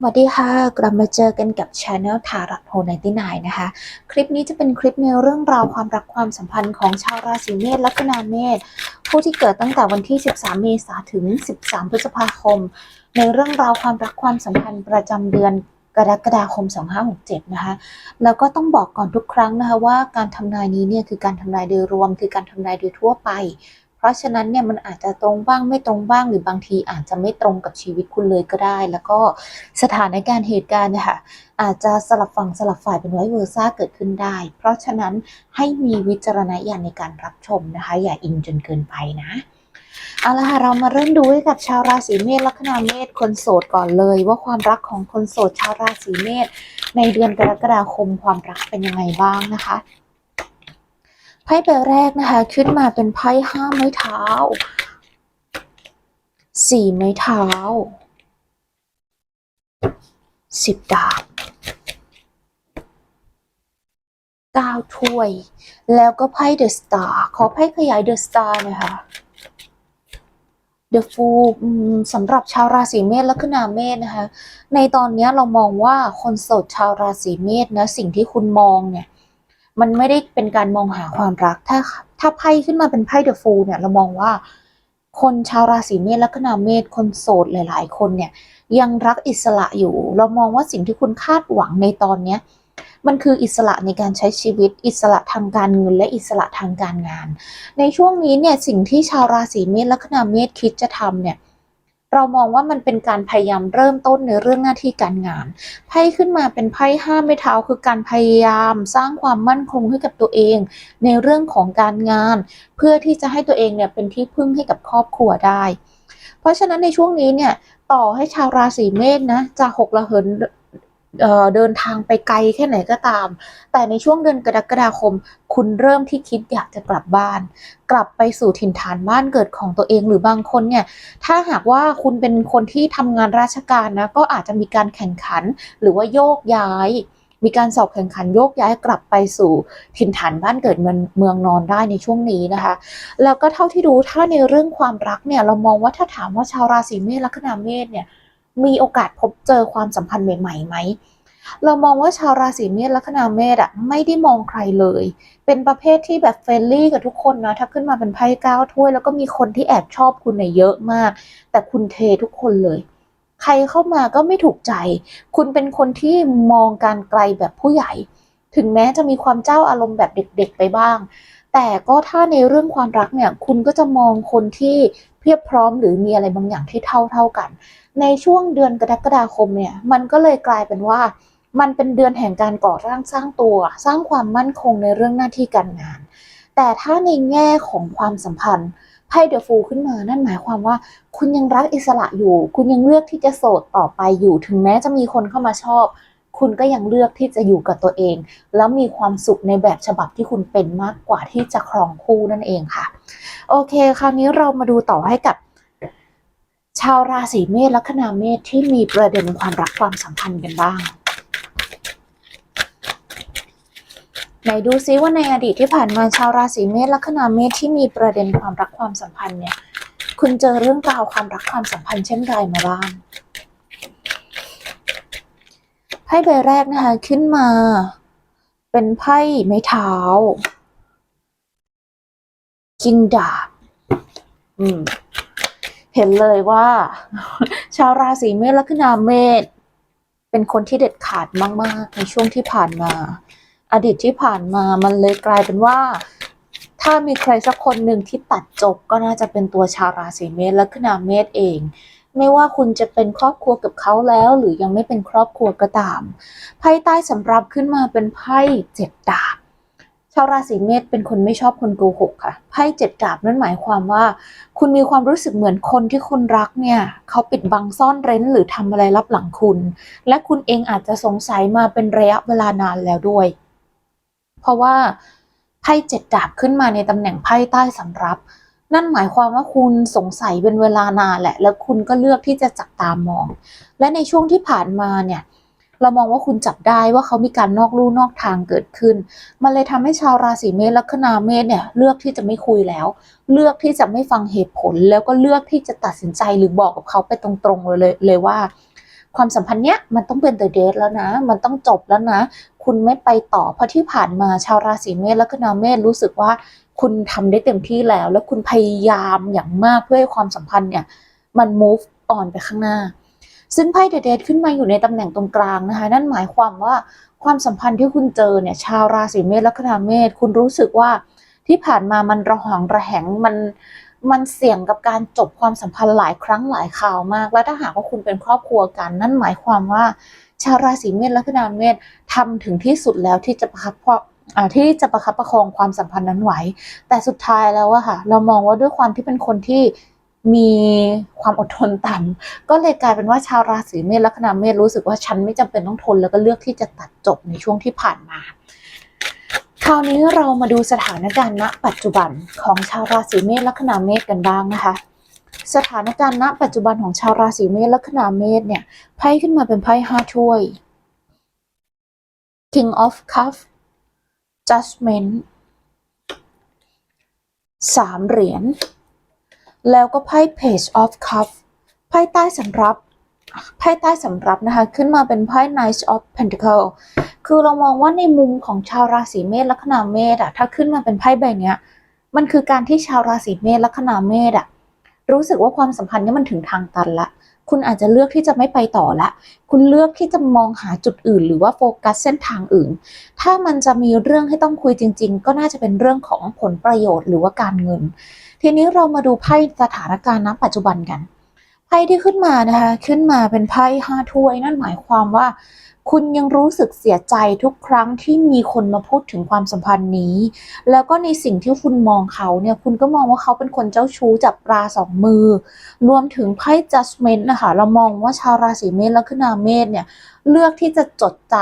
สวัสดีค่ะ กลับมาเจอกันกับ Channel ทารัตโฮไนตี้นนะคะ คลิปนี้จะเป็นคลิปในเรื่องราวความรักความสัมพันธ์ของชาวราศีเมษแลัคนาเมษผู้ที่เกิดตั้งแต่วันที่ 13 เมษายนถึง 13 พฤษภาคม ในเรื่องราวความรักความสัมพันธ์ประจำเดือนกรกฎาคม 2567 นะคะ แล้วก็ต้องบอกก่อนทุกครั้งนะคะว่าการทำนายนี้เนี่ยคือการทำนายโดยรวม คือการทำนายโดยทั่วไป ราะฉะนั้นเนี่ยมันอาจจะตรงบ้างไม่ตรงบ้างหรือบางทีอาจจะไม่ตรงกับชีวิตคุณเลยก็ได้ แล้วก็สถานการณ์เหตุการณ์เนี่ยค่ะอาจจะสลับฝั่งสลับฝ่ายเป็นไวเวอร์ซ่าเกิดขึ้นได้ เพราะฉะนั้นให้มีวิจารณญาณในการรับชมนะคะ อย่าอินจนเกินไปนะเอาละค่ะเรามาเริ่มดูกับชาวราศีเมษลัคนาเมษคนโสดก่อนเลย ว่าความรักของคนโสดชาวราศีเมษในเดือนกรกฎาคมความรักเป็นยังไงบ้างนะคะ ไพ่ใบแรกนะคะ ขึ้นมาเป็นไพ่ห้าไม้เท้าสี่ไม้เท้าสิบดาบเก้าถ้วย แล้วก็ไพ่เดอะสตาร์ขอไพ่ขยายเดอะสตาร์นะคะ The Fool สำหรับชาวราศีเมษและคนาเมษนะคะ ในตอนนี้เรามองว่าคนโสดชาวราศีเมษนะ สิ่งที่คุณมองเนี่ย มันไม่ได้เป็นการมองหาความรัก ถ้าถ้าไพ่ขึ้นมาเป็นไพ่ The Fool เนี่ยเรามองว่า คนชาวราศีเมษและคนาเมษคนโสดหลาย ๆ คนเนี่ยยังรักอิสระอยู่ เรามองว่าสิ่งที่คุณคาดหวังในตอนเนี้ยมันคืออิสระในการใช้ชีวิต อิสระทางการเงินและอิสระทางการงาน ในช่วงนี้เนี่ยสิ่งที่ชาวราศีเมษและคนาเมษคิดจะทำเนี่ย เรามองว่ามันเป็นการพยายามเริ่มต้นในเรื่องหน้าที่การงานไพ่ขึ้นมาเป็นไพ่ห้าไม้เท้าคือการพยายามสร้างความมั่นคงให้กับตัวเอง ในเรื่องของการงาน เพื่อที่จะให้ตัวเองเนี่ยเป็นที่พึ่งให้กับครอบครัวได้ เพราะฉะนั้นในช่วงนี้เนี่ยต่อให้ชาวราศีเมษนะจะหกระเหิน เดินทางไปไกลแค่ไหนก็ตาม แต่ในช่วงเดือนกรกฎาคม คุณเริ่มที่คิดอยากจะกลับบ้าน กลับไปสู่ถิ่นฐานบ้านเกิดของตัวเองหรือบางคนเนี่ย ถ้าหากว่าคุณเป็นคนที่ทำงานราชการนะ ก็อาจจะมีการแข่งขันหรือว่าโยกย้าย มีการสอบแข่งขันโยกย้ายกลับไปสู่ถิ่นฐานบ้านเกิดเมืองเมืองนอนได้ในช่วงนี้นะคะ แล้วก็เท่าที่ดูถ้าในเรื่องความรักเนี่ยเรามองว่าถ้าถามว่าชาวราศีเมษลัคนาเมษเนี่ย มีโอกาสพบเจอความสัมพันธ์ใหม่ๆไหมเรามองว่าชาวราศีเมษลัคนาเมษอะไม่ได้มองใครเลย เป็นประเภทที่แบบเฟรนลี่กับทุกคนนะถ้าขึ้นมาเป็นไพ่เก้าถ้วย แล้วก็มีคนที่แอบชอบคุณเนี่ยเยอะมาก แต่คุณเททุกคนเลย ใครเข้ามาก็ไม่ถูกใจ คุณเป็นคนที่มองการไกลแบบผู้ใหญ่ ถึงแม้จะมีความเจ้าอารมณ์แบบเด็กๆไปบ้าง แต่ก็ถ้าในเรื่องความรักเนี่ย คุณก็จะมองคนที่ เพียบพร้อมหรือมีอะไรบางอย่างที่เท่าเท่ากัน ในช่วงเดือนกรกฎาคมเนี่ยมันก็เลยกลายเป็นว่า มันเป็นเดือนแห่งการก่อร่างสร้างตัว สร้างความมั่นคงในเรื่องหน้าที่การงาน แต่ถ้าในแง่ของความสัมพันธ์ไพ่เดอะฟูขึ้นมานั่นหมายความว่า คุณยังรักอิสระอยู่ คุณยังเลือกที่จะโสดต่อไปอยู่ ถึงแม้จะมีคนเข้ามาชอบ คุณก็ยังเลือกที่จะอยู่กับตัวเอง แล้วมีความสุขในแบบฉบับที่คุณเป็นมากกว่าที่จะครองคู่นั่นเองค่ะ โอเค คราวนี้เรามาดูต่อให้กับ ชาวราศีเมษลัคนาเมษที่มีประเด็นความรักความสัมพันธ์กันบ้างไหนดูซิว่าในอดีตที่ผ่านมาชาวราศีเมษลัคนาเมษที่มีประเด็นความรักความสัมพันธ์เนี่ย คุณเจอเรื่องราวความรักความสัมพันธ์เช่นไรมาบ้าง ไพ่ใบแรกนะคะ ขึ้นมา เป็นไพ่ไม้เท้าคิงดาบอืม เห็นเลยว่า ชาวราศีเมษลัคนาเมษเป็นคนที่เด็ดขาดมาก ๆ ในช่วงที่ผ่านมา อดีตที่ผ่านมามันเลยกลายเป็นว่า ถ้ามีใครสักคนหนึ่งที่ตัดจบก็น่าจะเป็นตัวชาวราศีเมษลัคนาเมษเอง ไม่ว่าคุณจะเป็นครอบครัวกับเขาแล้ว หรือยังไม่เป็นครอบครัวก็ตาม ไพ่ใต้สำรับขึ้นมาเป็นไพ่เจ็ดดาบชาวราศีเมษเป็นคนไม่ชอบคนโกหกค่ะไพ่เจ็ดดาบนั่นหมายความว่า คุณมีความรู้สึกเหมือนคนที่คุณรักเนี่ยเขาปิดบังซ่อนเร้นหรือทำอะไรลับหลังคุณ และคุณเองอาจจะสงสัยมาเป็นระยะเวลานานแล้วด้วย เพราะว่าไพ่เจ็ดดาบขึ้นมาในตำแหน่งไพ่ใต้สำรับ นั่นหมายความว่าคุณสงสัยเป็นเวลานานแหละ แล้วคุณก็เลือกที่จะจับตามอง และในช่วงที่ผ่านมาเนี่ย เรามองว่าคุณจับได้ว่าเขามีการนอกลู่นอกทางเกิดขึ้น มันเลยทำให้ชาวราศีเมษลัคนาเมษเนี่ยเลือกที่จะไม่คุยแล้ว เลือกที่จะไม่ฟังเหตุผล แล้วก็เลือกที่จะตัดสินใจหรือบอกกับเขาไปตรงๆเลยเลยว่า ความสัมพันธ์เนี้ยมันต้องเป็น the date แล้วนะ มันต้องจบแล้วนะ คุณไม่ไปต่อเพราะที่ผ่านมาชาวราศีเมษและก็นาเมษรู้สึกว่า คุณทำได้เต็มที่แล้ว แล้วคุณพยายามอย่างมากเพื่อให้ความสัมพันธ์เนี่ย มัน move on ไปข้างหน้า ซึ่งไพ่เดเดขึ้นมาอยู่ในตำแหน่งตรงกลางนะคะ นั่นหมายความว่าความสัมพันธ์ที่คุณเจอเนี่ย ชาวราศีเมษและคนาเมษคุณรู้สึกว่าที่ผ่านมามันระหองระแหงมันมันเสี่ยงกับการจบความสัมพันธ์หลายครั้งหลายคราวมาก แล้วถ้าหากว่าคุณเป็นครอบครัวกัน นั่นหมายความว่า ชาวราศีเมษและคนาเมษทำถึงที่สุดแล้วที่จะประคับอ่า ที่จะประคับประคองความสัมพันธ์นั้นไหว แต่สุดท้ายแล้วอะค่ะ เรามองว่าด้วยความที่เป็นคนที่มีความอดทนต่ำก็เลยกลายเป็นว่าชาวราศีเมษลัคนาเมษรู้สึกว่าฉันไม่จำเป็นต้องทนแล้วก็เลือกที่จะตัดจบในช่วงที่ผ่านมา คราวนี้เรามาดูสถานการณ์ณ ปัจจุบันของชาวราศีเมษลัคนาเมษกันบ้างนะคะ สถานการณ์ณ ปัจจุบันของชาวราศีเมษลัคนาเมษเนี่ยไพ่ขึ้นมาเป็นไพ่ห้าถ้วย King of cups Judgment สามเหรียญ แล้วก็ไพ่ Page of Cup ไพ่ใต้สำรับไพ่ใต้สำรับนะคะ ขึ้นมาเป็นไพ่ Knight of Pentacle คือเรามองว่าในมุมของชาวราศีเมษลัคนาเมษอะถ้าขึ้นมาเป็นไพ่ใบเนี้ย มันคือการที่ชาวราศีเมษลัคนาเมษอะรู้สึกว่าความสัมพันธ์เนี้มันถึงทางตันละ คุณอาจจะเลือกที่จะไม่ไปต่อละ คุณเลือกที่จะมองหาจุดอื่น หรือว่าโฟกัสเส้นทางอื่น ถ้ามันจะมีเรื่องให้ต้องคุยจริง ๆ ก็น่าจะเป็นเรื่องของผลประโยชน์หรือว่าการเงิน ทีนี้เรามาดูไพ่สถานการณ์ณปัจจุบันกัน ไพ่ที่ขึ้นมานะคะ ขึ้นมาเป็นไพ่ห้าถ้วย นั่นหมายความว่า คุณยังรู้สึกเสียใจทุกครั้งที่มีคนมาพูดถึงความสัมพันธ์นี้ แล้วก็ในสิ่งที่คุณมองเขาเนี่ย คุณก็มองว่าเขาเป็นคนเจ้าชู้จับปลาสองมือ รวมถึงไพ่ judgment นะคะ เรามองว่าชาวราศีเมษและคนาเมษเนี่ย เลือกที่จะจดจ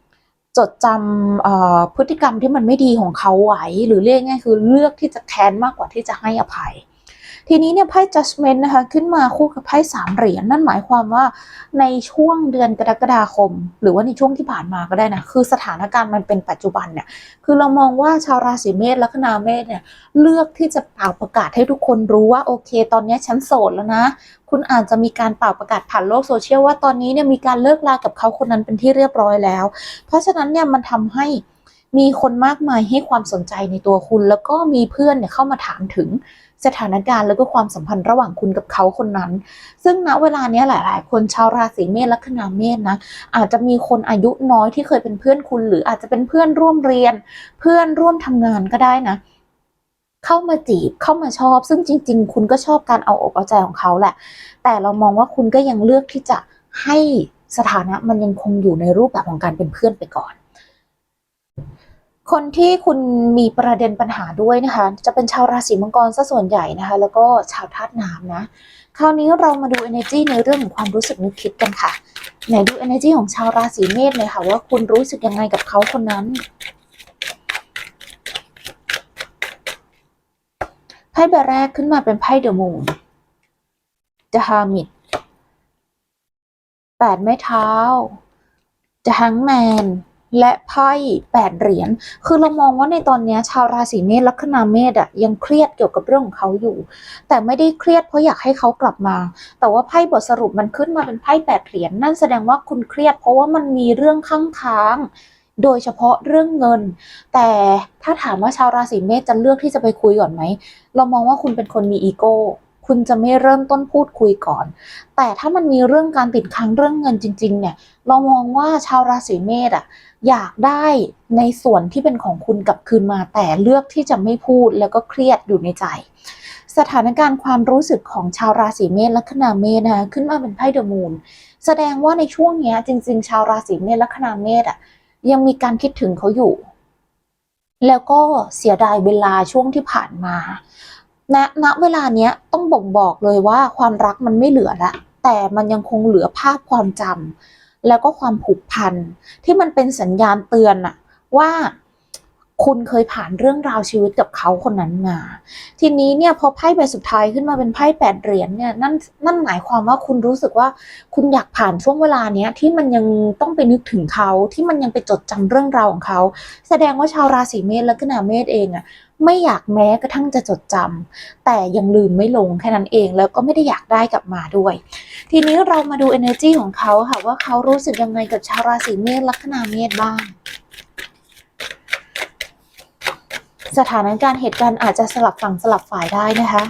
ำจดจำพฤติกรรมที่มันไม่ดีของเขาไว้ หรือเรียกง่ายคือเลือกที่จะแค้นมากกว่าที่จะให้อภัย ทีนี้เนี่ยไพ่ judgment นะคะขึ้นมาคู่กับไพ่สามเหรียญนั่นหมายความว่าในช่วงเดือนกรกฎาคม หรือว่าในช่วงที่ผ่านมาก็ได้นะคือสถานการณ์มันเป็นปัจจุบันเนี่ยคือเรามองว่าชาวราศีเมษและคนาเมษเนี่ยเลือกที่จะเป่าประกาศให้ทุกคนรู้ว่าโอเค ตอนนี้ฉันโสดแล้วนะคุณอาจจะมีการเป่าประกาศผ่านโลกโซเชียลว่าตอนนี้เนี่ยมีการเลิกลากับเขาคนนั้นเป็นที่เรียบร้อยแล้ว เพราะฉะนั้นเนี่ยมันทำให้มีคนมากมายให้ความสนใจในตัวคุณ แล้วก็มีเพื่อนเนี่ยเข้ามาถามถึง สถานการณ์แล้วก็ความสัมพันธ์ระหว่างคุณกับเขาคนนั้น ซึ่งณเวลาเนี้ยหลาย ๆ คนชาวราศีเมษลัคนาเมษนะอาจจะมีคนอายุน้อยที่เคยเป็นเพื่อนคุณ หรืออาจจะเป็นเพื่อนร่วมเรียน เพื่อนร่วมทำงานก็ได้นะเข้ามาจีบเข้ามาชอบ ซึ่งจริง ๆ คุณก็ชอบการเอาอกเอาใจของเขาแหละ แต่เรามองว่าคุณก็ยังเลือกที่จะให้สถานะมันยังคงอยู่ในรูปแบบของการเป็นเพื่อนไปก่อน คนที่คุณมีประเด็นปัญหาด้วยนะคะ จะเป็นชาวราศีมังกรซะส่วนใหญ่นะคะ แล้วก็ชาวธาตุน้ำนะ คราวนี้เรามาดู energy ในเรื่องของความรู้สึกนึกคิดกันค่ะ ไหนดู energy ของชาวราศีเมษเลยค่ะ ว่าคุณรู้สึกยังไงกับเขาคนนั้นไพ่ใบแรกขึ้นมาเป็นไพ่เดอะมูน The Hermit แปดไม้เท้า The Hangman แและไพ่แปดเหรียญ คือเรามองว่าในตอนนี้ชาวราศีเมษลัคนาเมษอะยังเครียดเกี่ยวกับเรื่องของเขาอยู่ แต่ไม่ได้เครียดเพราะอยากให้เขากลับมา แต่ว่าไพ่บทสรุปมันขึ้นมาเป็นไพ่แปดเหรียญนั่นแสดงว่าคุณเครียด เพราะว่ามันมีเรื่องข้างค้างโดยเฉพาะเรื่องเงิน แต่ถ้าถามว่าชาวราศีเมษจะเลือกที่จะไปคุยก่อนไหม เรามองว่าคุณเป็นคนมีอีโก้ คุณจะไม่เริ่มต้นพูดคุยก่อน แต่ถ้ามันมีเรื่องการติดค้างเรื่องเงินจริง ๆ เนี่ย เรามองว่าชาวราศีเมษอะอยากได้ในส่วนที่เป็นของคุณกลับคืนมา แต่เลือกที่จะไม่พูดแล้วก็เครียดอยู่ในใจ สถานการณ์ความรู้สึกของชาวราศีเมษลัคนาเมษนะขึ้นมาเป็นไพ่เดอะมูนแสดงว่าในช่วงนี้จริง ๆ ชาวราศีเมษลัคนาเมษอะยังมีการคิดถึงเขาอยู่ แล้วก็เสียดายเวลาช่วงที่ผ่านมา ณณเวลาเนี้ยต้องบ่งบอกเลยว่าความรักมันไม่เหลือละ แต่มันยังคงเหลือภาพความจำแล้วก็ความผูกพันที่มันเป็นสัญญาณเตือนอะว่า คุณเคยผ่านเรื่องราวชีวิตกับเขาคนนั้นมา ทีนี้เนี่ยพอไพ่ใบสุดท้ายขึ้นมาเป็นไพ่แปดเหรียญเนี่ยนั่นนั่นหมายความว่าคุณรู้สึกว่าคุณอยากผ่านช่วงเวลาเนี้ยที่มันยังต้องไปนึกถึงเขาที่มันยังไปจดจำเรื่องราวของเขา แสดงว่าชาวราศีเมษและกนาเมษเองอะไม่อยากแม้กระทั่งจะจดจำแต่ยังลืมไม่ลงแค่นั้นเองแล้วก็ไม่ได้อยากได้กลับมาด้วย ทีนี้เรามาดู energy ของเขาค่ะว่าเขารู้สึกยังไงกับชาวราศีเมษลัคนาเมษบ้าง สถานการณ์เหตุการณ์อาจจะสลับฝั่งสลับฝ่ายได้นะคะ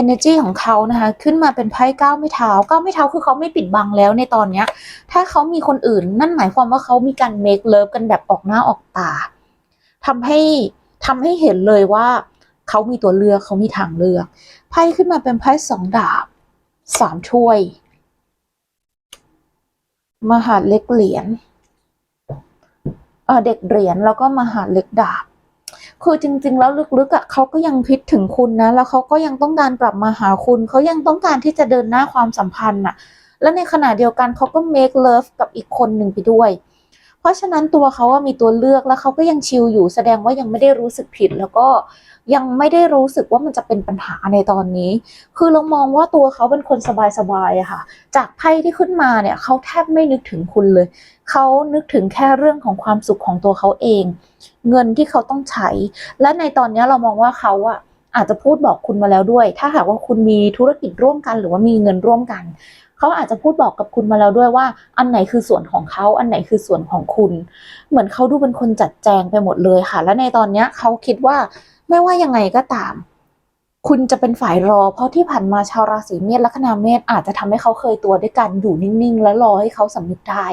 energy ของเขานะคะ ขึ้นมาเป็นไพ่เก้าไม่เท้าเก้าไม่เท้าคือเขาไม่ปิดบังแล้วในตอนเนี้ย ถ้าเขามีคนอื่นนั่นหมายความว่าเขามีการ make love กันแบบออกหน้าออกตาทำให้ทำให้เห็นเลยว่าเขามีตัวเลือกเขามีทางเลือกไพ่ขึ้นมาเป็นไพ่สองดาบสามถ้วย มหาดเล็กเหรียญ เเด็กเหรียญแล้วก็มหาเล็กดาบ คือจริง ๆ แล้วลึกๆอะเขาก็ยังคิดถึงคุณนะ แล้วเขาก็ยังต้องการกลับมาหาคุณ เขายังต้องการที่จะเดินหน้าความสัมพันธ์อะ และในขณะเดียวกันเขาก็ make love กับอีกคนหนึ่งไปด้วย เพราะฉะนั้นตัวเขาว่ามีตัวเลือกแล้วเขาก็ยังชิลอยู่ แสดงว่ายังไม่ได้รู้สึกผิด แล้วก็ยังไม่ได้รู้สึกว่ามันจะเป็นปัญหาในตอนนี้ คือเรามองว่าตัวเขาเป็นคนสบายๆอะค่ะ จากไพ่ที่ขึ้นมาเนี่ยเขาแทบไม่นึกถึงคุณเลย เขานึกถึงแค่เรื่องของความสุขของตัวเขาเอง เงินที่เขาต้องใช้ และในตอนนี้เรามองว่าเขาอะอาจจะพูดบอกคุณมาแล้วด้วย ถ้าหากว่าคุณมีธุรกิจร่วมกัน หรือว่ามีเงินร่วมกัน เขาอาจจะพูดบอกกับคุณมาแล้วด้วยว่า อันไหนคือส่วนของเขาอันไหนคือส่วนของคุณ เหมือนเขาดูเป็นคนจัดแจงไปหมดเลยค่ะ และในตอนเนี้ยเขาคิดว่าไม่ว่ายังไงก็ตาม คุณจะเป็นฝ่ายรอ เพราะที่ผ่านมาชาวราศีเมษและคณาเมษอาจจะทำให้เขาเคยตัวด้วยกันอยู่นิ่งๆ และรอให้เขาสำนึกได้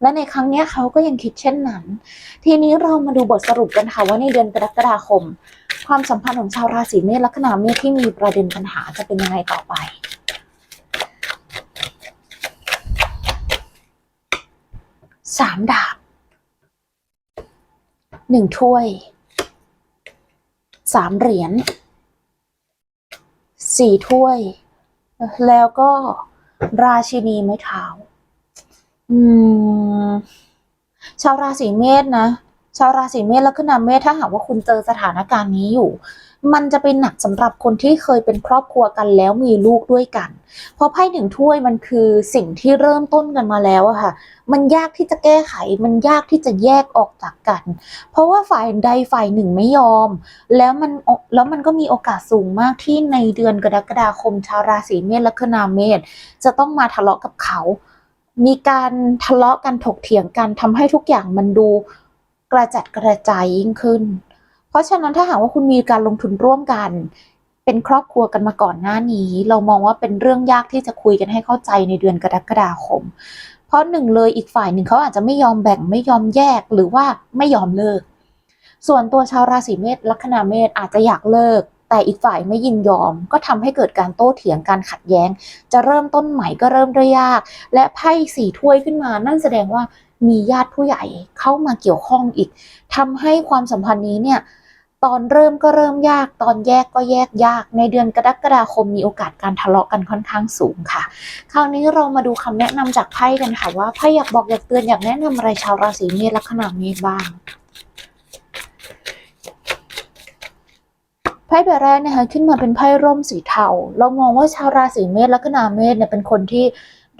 และในครั้งนี้เขาก็ยังคิดเช่นนั้น ทีนี้เรามาดูบทสรุปกันค่ะว่าในเดือนกรกฎาคม ความสัมพันธ์ของชาวราศีเมษและคณาเมษที่มีประเด็นปัญหาจะเป็นยังไงต่อไป สามดาบหนึ่งถ้วยสามเหรียญสี่ถ้วย แล้วก็ราชินีไม้เท้าอืม ชาวราศีเมษนะ ชาวราศีเมษและขึ้นนำเมษถ้าหากว่าคุณเจอสถานการณ์นี้อยู่ มันจะเป็นหนักสำหรับคนที่เคยเป็นครอบครัวกันแล้วมีลูกด้วยกัน เพราะไพ่หนึ่งถ้วยมันคือสิ่งที่เริ่มต้นกันมาแล้วอะค่ะ มันยากที่จะแก้ไข มันยากที่จะแยกออกจากกัน เพราะว่าฝ่ายใดฝ่ายหนึ่งไม่ยอม แล้วมันแล้วมันก็มีโอกาสสูงมากที่ในเดือนกรกฎาคมชาวราศีเมษและคนาเมษจะต้องมาทะเลาะกับเขา มีการทะเลาะกันถกเถียงกันทำให้ทุกอย่างมันดูกระจัดกระจายยิ่งขึ้น ราะฉะนั้นถ้าหากว่าคุณมีการลงทุนร่วมกัน เป็นครอบครัวกันมาก่อนหน้านี้ เรามองว่าเป็นเรื่องยากที่จะคุยกันให้เข้าใจในเดือนกรกฎาคม เพราะหนึ่งเลยอีกฝ่ายหนึ่งเขาอาจจะไม่ยอมแบ่งไม่ยอมแยกหรือว่าไม่ยอมเลิก ส่วนตัวชาวราศีเมษลัคนาเมษอาจจะอยากเลิก แต่อีกฝ่ายไม่ยินยอม ก็ทำให้เกิดการโต้เถียงการขัดแย้ง จะเริ่มต้นใหม่ก็เริ่มได้ยาก และไพ่สี่ถ้วยขึ้นมา นั่นแสดงว่ามีญาติผู้ใหญ่เข้ามาเกี่ยวข้องอีกทำให้ความสัมพันธ์นี้เนี่ย ตอนเริ่มก็เริ่มยาก ตอนแยกก็แยกยาก ในเดือนกรกฎาคมมีโอกาสการทะเลาะกันค่อนข้างสูงค่ะ คราวนี้เรามาดูคำแนะนำจากไพ่กันค่ะว่าไพ่อยากบอกอยากเตือนอยากแนะนำอะไรชาวราศีเมษลัคนาเมษบ้างไพ่ใบแรกนะคะขึ้นมาเป็นไพ่ร่มสีเทา เรามองว่าชาวราศีเมษและก็นาเมษเนี่ยเป็นคนที่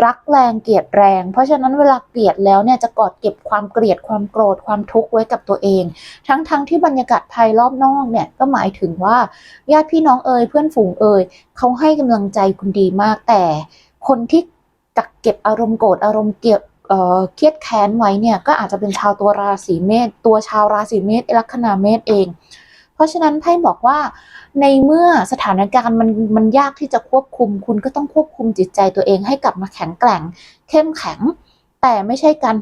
รักแรงเกลียดแรง เพราะฉะนั้นเวลาเกลียดแล้วเนี่ยจะกอดเก็บความเกลียดความโกรธความทุกข์ไว้กับตัวเอง ทั้งๆทที่บรรยากาศภายรอบนอกเนี่ยก็หมายถึงว่าญาติพี่น้องเอ่ยเพื่อนฝูงเอ่ยเขาให้กำลังใจคุณดีมากแต่ คนที่กักเก็บอารมณ์โกรธอารมณ์เกลียดเอ่อเครียดแค้นไว้เนี่ยก็อาจจะเป็นชาวตัวราศีเมษตัวชาวราศีเมษลัคนาเมษเอง เพราะฉะนั้นไพ่บอกว่าในเมื่อสถานการณ์มันมันยากที่จะควบคุม คุณก็ต้องควบคุมจิตใจตัวเองให้กลับมาแข็งแกร่ง เข้มแข็ง แต่ไม่ใช่การ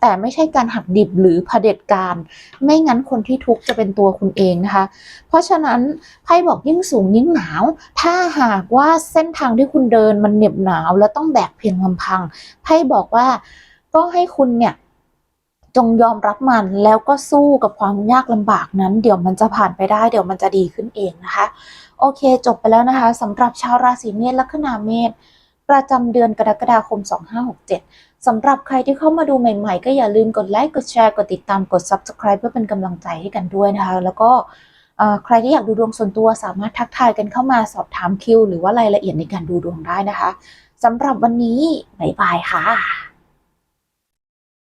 แต่ไม่ใช่การหักดิบหรือเผด็จการ ไม่งั้นคนที่ทุกข์จะเป็นตัวคุณเองนะคะ เพราะฉะนั้นไพ่บอกยิ่งสูงยิ่งหนาว ถ้าหากว่าเส้นทางที่คุณเดินมันเหน็บหนาว และต้องแบกเพียงลำพังไพ่บอกว่าก็ให้คุณเนี่ย จงยอมรับมันแล้วก็สู้กับความยากลำบากนั้น เดี๋ยวมันจะผ่านไปได้ เดี๋ยวมันจะดีขึ้นเองนะคะ โอเค จบไปแล้วนะคะสำหรับชาวราศีเมษลัคนาเมษประจำเดือนกรกฎาคม 2567 สำหรับใครที่เข้ามาดูใหม่ๆ ก็อย่าลืมกดไลค์ กดแชร์ กดติดตาม กด Subscribe เพื่อเป็นกำลังใจให้กันด้วยนะคะ แล้วก็ใครที่อยากดูดวงส่วนตัวสามารถทักทายกันเข้ามาสอบถามคิว หรือว่ารายละเอียดในการดูดวงได้นะคะ สำหรับวันนี้ บ๊ายบายค่ะ